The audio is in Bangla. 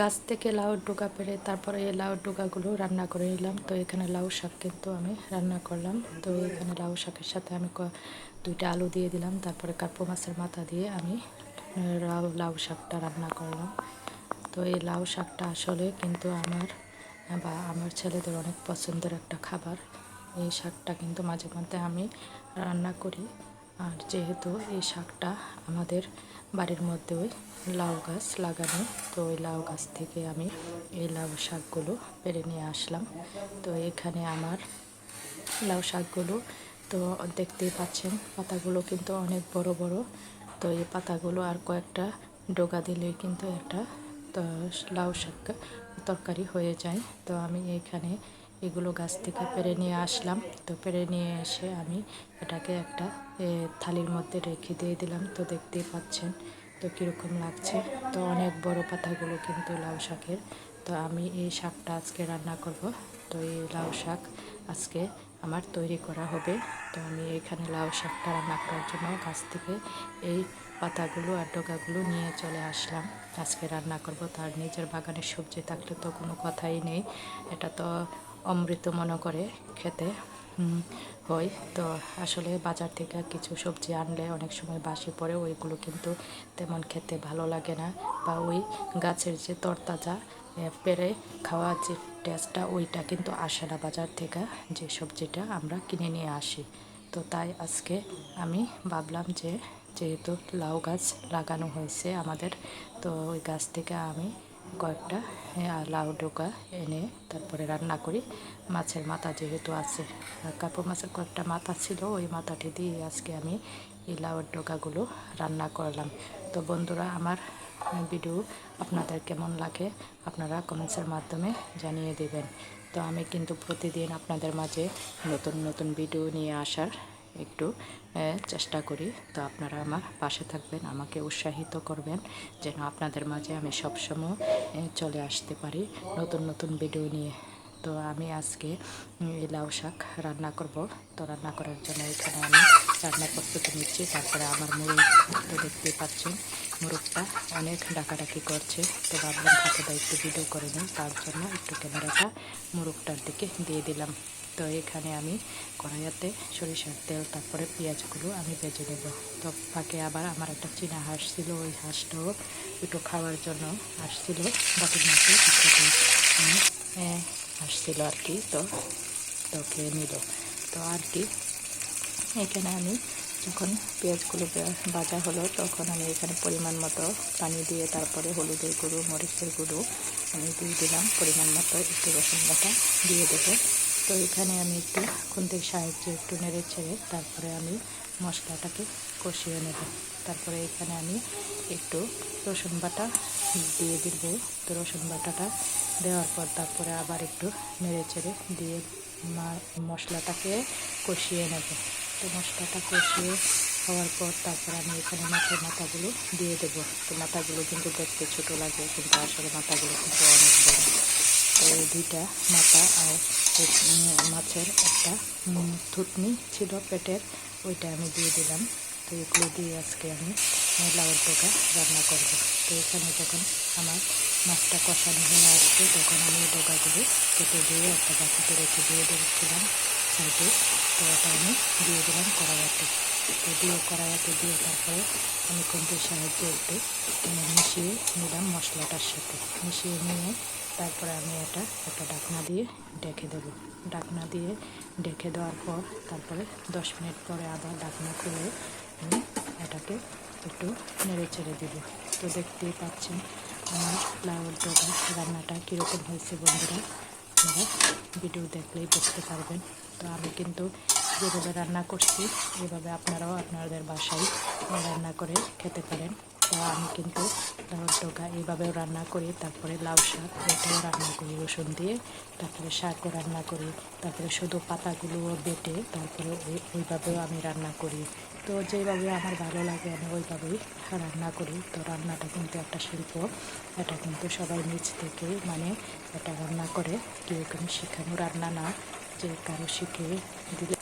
গাছ থেকে লাউ ডোকা পেরে তারপরে এই লাউ ডোকাগুলো রান্না করে নিলাম। তো এখানে লাউ শাক কিন্তু আমি রান্না করলাম। তো এখানে লাউ শাকের সাথে আমি দুইটা আলু দিয়ে দিলাম। তারপরে কার্পো মাছের মাথা দিয়ে আমি লাউ লাউ শাকটা রান্না করলাম। তো এই লাউ শাকটা আসলে কিন্তু আমার, বা আমার ছেলেদের অনেক পছন্দের একটা খাবার। এই শাকটা কিন্তু মাঝে মধ্যে আমি রান্না করি। আর যেহেতু এই শাকটা আমাদের বাড়ির মধ্যে ওই লাউ গাছ লাগানো, তো ওই লাউ গাছ থেকে আমি এই লাউ শাকগুলো পেরে নিয়ে আসলাম। তো এখানে আমার লাউ শাকগুলো, তো দেখতেই পাচ্ছেন, পাতাগুলো কিন্তু অনেক বড় বড়। তো এই পাতাগুলো আর কয়েকটা ডোগা দিলেই কিন্তু একটা, তো লাউ শাক তরকারি হয়ে যায়। তো আমি এখানে এগুলো গাছ থেকে পেরে নিয়ে আসলাম। তো পেরে নিয়ে এসে আমি এটাকে একটা থালির মধ্যে রেখে দিয়ে দিলাম। তো দেখতেই পাচ্ছেন তো কীরকম লাগছে। তো অনেক বড় পাতাগুলো কিন্তু লাউ শাকের। তো আমি এই শাকটা আজকে রান্না করব। তো এই লাউ শাক আজকে আমার তৈরি করা হবে। তো আমি এখানে লাউ শাকটা রান্না করার জন্য গাছ থেকে এই পাতাগুলো আর ডোকাগুলো নিয়ে চলে আসলাম। আজকে রান্না করব। তার নিজের বাগানের সবজি থাকলে তো কোনো কথাই নেই। এটা তো অমৃত মনে করে খেতে হয়। তো আসলে বাজার থেকে কিছু সবজি আনলে অনেক সময় বাসি পড়ে, ওইগুলো কিন্তু তেমন খেতে ভালো লাগে না। বা ওই গাছের যে তরতাজা পেরে খাওয়ার যে টেস্টটা, ওইটা কিন্তু আসে না বাজার থেকে, যে সবজিটা আমরা কিনে নিয়ে আসি। তো তাই আজকে আমি ভাবলাম যে, যেহেতু লাউ গাছ লাগানো হয়েছে আমাদের, তো ওই গাছ থেকে আমি কয়েকটা লাউ ডোকা এনে তারপরে রান্না করি। মাছের মাথা যেহেতু আছে কাপড় মাছের কয়েকটা মাথা ছিল, ওই মাথাটি দিয়ে আজকে আমি এই লাউয়ের ডোকাগুলো রান্না করলাম। তো বন্ধুরা, আমার ভিডিও আপনাদের কেমন লাগে, আপনারা কমেন্টসের মাধ্যমে জানিয়ে দেবেন। তো আমি কিন্তু প্রতিদিন আপনাদের মাঝে নতুন নতুন ভিডিও নিয়ে আসার একটু চেষ্টা করি। তো আপনারা আমার পাশে থাকবেন, আমাকে উৎসাহিত করবেন যেন আপনাদের মাঝে আমি সবসময় চলে আসতে পারি নতুন নতুন ভিডিও নিয়ে। তো আমি আজকে লাউ শাক রান্না করব। তো রান্না করার জন্য এখানে আমি রান্না প্রস্তুতি নিচ্ছি। তারপরে আমার মুরগ তো দেখতেই পাচ্ছেন মুরগটা অনেক ডাকাডাকি করছে। তো ভাবলাম বা একটু ভিডিও করে নিই। তার জন্য একটু ক্যামেরাটা মুরগটার দিকে দিয়ে দিলাম। তো এখানে আমি কড়াইয়াতে সরিষার তেল তারপরে পেঁয়াজগুলো আমি ভেজে নেব। তো ফাঁকে আবার আমার একটা চীনা হাঁস ছিল ওই হাঁসটাও একটু খাওয়ার জন্য আসছিল। একটু উম, আসছিল আর কি তো তো খেয়ে নিল। তো আর কি এখানে আমি যখন পেঁয়াজগুলো ভাজা হলো তখন আমি এখানে পরিমাণ মতো পানি দিয়ে তারপরে হলুদের গুঁড়ো মরিচের গুঁড়ো আমি দিয়ে দিলাম। পরিমাণ মতো একটু রসুন বাটা দিয়ে দেবো। তো এখানে আমি একটু খুন্তির সাহায্যে একটু নেড়ে ছেড়ে তারপরে আমি মশলাটাকে কষিয়ে নেব। তারপরে এখানে আমি একটু রসুন বাটা দিয়ে দিব। তো রসুন বাটাটা দেওয়ার পর তারপরে আবার একটু নেড়ে চেড়ে দিয়ে মশলাটাকে কষিয়ে নেব। তো মশলাটা কষিয়ে হওয়ার পর তারপর আমি এখানে মাছের মাথাগুলো দিয়ে দেবো। তো মাথাগুলো কিন্তু দেখতে ছোটো লাগে কিন্তু আসলে মাথাগুলো কিন্তু অনেক বড়। দুইটা মাথা আর মাছের একটা থুতনি ছিল পেটের ওইটা আমি দিয়ে দিলাম। তো এগুলো দিয়ে আজকে আমি আহ, লাউয়ের টোকা রান্না করব। তো এখানে যখন আমার মাছটা কষানো হয়ে আসছে তখন আমি ডোকাগুলো কেটে দিয়ে একটা বাটিতে রেখে দিয়ে দিয়েছিলাম সাইডে। তো ওটা আমি দিয়ে দিলাম কড়াইয়াতে তো দিয়ে কড়াইয়াতে দিয়ে তারপরে আমি খুন্তির সাহায্যে একটু মিশিয়ে নিলাম মশলাটার সাথে। মিশিয়ে নিয়ে তারপরে আমি এটা একটা ডাকনা দিয়ে ডেকে দেবো। ডাকনা দিয়ে ডেকে দেওয়ার পর তারপরে দশ মিনিট পরে আবার ডাকনা খুলে আমি এটাকে একটু নেড়ে চেড়ে দেবো। তো দেখতেই পাচ্ছেন আমার লাউয়ের ডোকা রান্নাটা কীরকম হয়েছে বন্ধুরা। আপনারা ভিডিও দেখলেই বুঝতে পারবেন। তো আমি কিন্তু যেভাবে রান্না করছি, এভাবে আপনারাও আপনাদের বাসায় রান্না করে খেতে পারেন। তো আমি কিন্তু লাউর ডোকা এইভাবেও রান্না করি, তারপরে লাউ শাক এটাও রান্না করি রসুন দিয়ে, তারপরে শাকও রান্না করি, তারপরে শুধু পাতাগুলোও বেটে তারপরে ওই, ওইভাবেও আমি রান্না করি। তো যেভাবে আমার ভালো লাগে আমি ওইভাবেই রান্না করি। তো রান্নাটা কিন্তু একটা শিল্প, এটা কিন্তু সবাই নিজ থেকে মানে এটা রান্না করে, কেউ কেউ শেখানো রান্না না, যে কারও শিখে দিলে